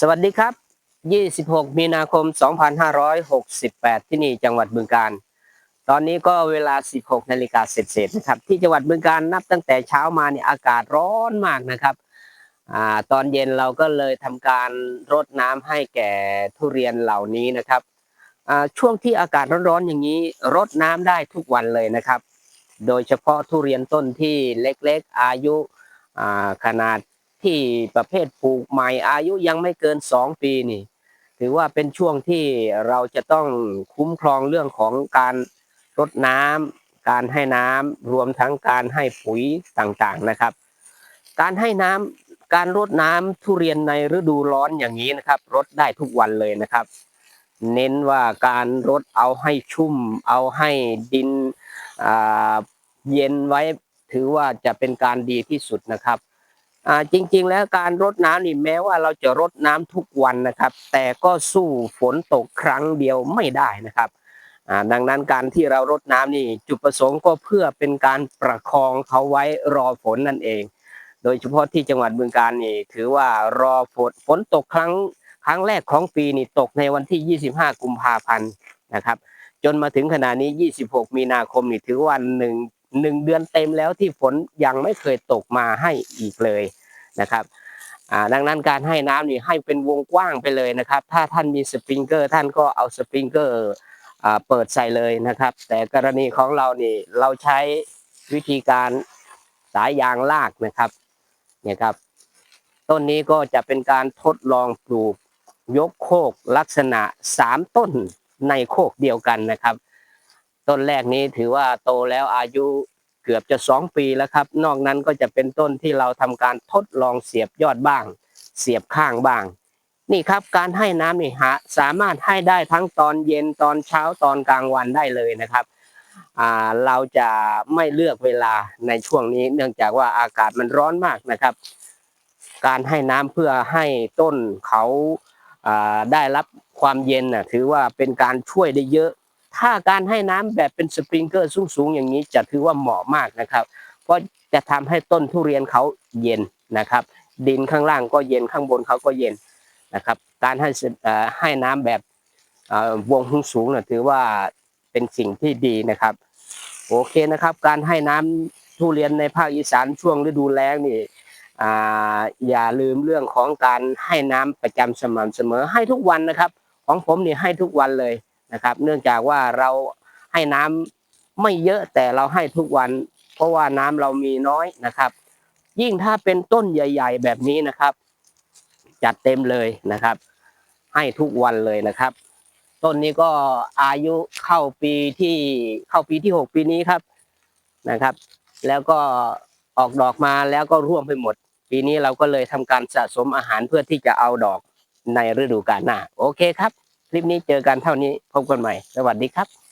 สวัสดีครับ 26 มีนาคม 2568 ที่นี่จังหวัดบึงการ ตอนนี้ก็เวลา 16 นาฬิกาเศษๆนะครับ ที่จังหวัดบึงการนับตั้งแต่เช้ามาเนี่ยอากาศร้อนมากนะครับอตอนเย็นเราก็เลยทำการรดน้ำให้แก่ทุเรียนเหล่านี้นะครับ ช่วงที่อากาศร้อนๆอย่างนี้รดน้ำได้ทุกวันเลยนะครับ โดยเฉพาะทุเรียนต้นที่เล็กๆอายุขนาด ที่ประเภทปลูกใหม่อายุยังไม่เกิน 2 ปีนี่ ถือว่าเป็นช่วงที่เราจะต้องคุ้มครองเรื่องของการรดน้ำการให้น้ำรวมทั้งการให้ปุ๋ยต่างๆนะครับ การให้น้ำการรดน้ำทุเรียนในฤดูร้อนอย่างนี้นะครับรดได้ทุกวันเลยนะครับ เน้นว่าการรดเอาให้ชุ่ม เอาให้ดินเย็นไว้ถือว่าจะเป็นการดีที่สุดนะครับ อ่าจริง ๆ แล้วการรดน้ำนี่แม้ว่าเราจะรดน้ำทุกวันนะครับ แต่ก็สู้ฝนตกครั้งเดียวไม่ได้นะครับอ่าดังนั้นการที่เรารดน้ำนี่จุดประสงค์ก็เพื่อเป็นการประคองเขาไว้รอฝนนั่นเอง โดยเฉพาะที่จังหวัดบึงการนี่ถือว่ารอฝนฝนตกครั้งครั้งแรกของปีนี่ตกในวันที่ 25 กุมภาพันธ์นะครับ จนมาถึงขณะนี้ 26 มีนาคมนี่ถือว่าหนึ่ง หนึ่งเดือนเต็มแล้วที่ฝนยังไม่เคยตกมาให้อีกเลยนะครับดังนั้นการให้น้ำนี่ให้เป็นวงกว้างไปเลยนะครับ ถ้าท่านมีสปริงเกอร์ท่านก็เอาสปริงเกอร์เปิดใส่เลยนะครับ แต่กรณีของเรานี่เราใช้วิธีการสายยางลากนะครับเนี่ยครับ ต้นนี้ก็จะเป็นการทดลองปลูกยกโคกลักษณะสามต้นในโคกเดียวกันนะครับ ต้นแรกนี้ถือว่าโตแล้วอายุเกือบจะสองปีแล้วครับ นอกนั้นก็จะเป็นต้นที่เราทำการทดลองเสียบยอดบ้าง เสียบข้างบ้าง นี่ครับการให้น้ำนี่ฮะสามารถให้ได้ทั้งตอนเย็นตอนเช้าตอนกลางวันได้เลยนะครับเราจะไม่เลือกเวลาในช่วงนี้ เนื่องจากว่าอากาศมันร้อนมากนะครับ การให้น้ำเพื่อให้ต้นเขาอ่าได้รับความเย็นน่ะถือว่าเป็นการช่วยได้เยอะ ถ้าการให้น้ำแบบเป็นสปริงเกอร์สูงๆอย่างนี้จะถือว่าเหมาะมากนะครับ เพราะจะทำให้ต้นทุเรียนเขาเย็นนะครับ ดินข้างล่างก็เย็นข้างบนเขาก็เย็นนะครับ การให้สเอ่อให้น้ำแบบอ่อวงสูงๆนะถือว่าเป็นสิ่งที่ดีนะครับ โอเคนะครับ การให้น้ำทุเรียนในภาคอีสานช่วงฤดูแล้งนี่อ่าอย่าลืมเรื่องของการให้น้ำประจำสม่ำเสมอให้ทุกวันนะครับ ของผมนี่ให้ทุกวันเลย นะครับ เนื่องจากว่าเราให้น้ำไม่เยอะแต่เราให้ทุกวัน เพราะว่าน้ำเรามีน้อยนะครับ ยิ่งถ้าเป็นต้นใหญ่ ๆ แบบนี้นะครับ จัดเต็มเลยนะครับ ให้ทุกวันเลยนะครับ ต้นนี้ก็อายุเข้าปีที่เข้าปีที่หกปีนี้ครับนะครับ แล้วก็ออกดอกมาแล้วก็ร่วงไปหมด ปีนี้เราก็เลยทำการสะสมอาหารเพื่อที่จะเอาดอกในฤดูกาลหน้าโอเคครับ ลิปนี้เจอกันเท่านี้พบกันใหม่ สวัสดีครับ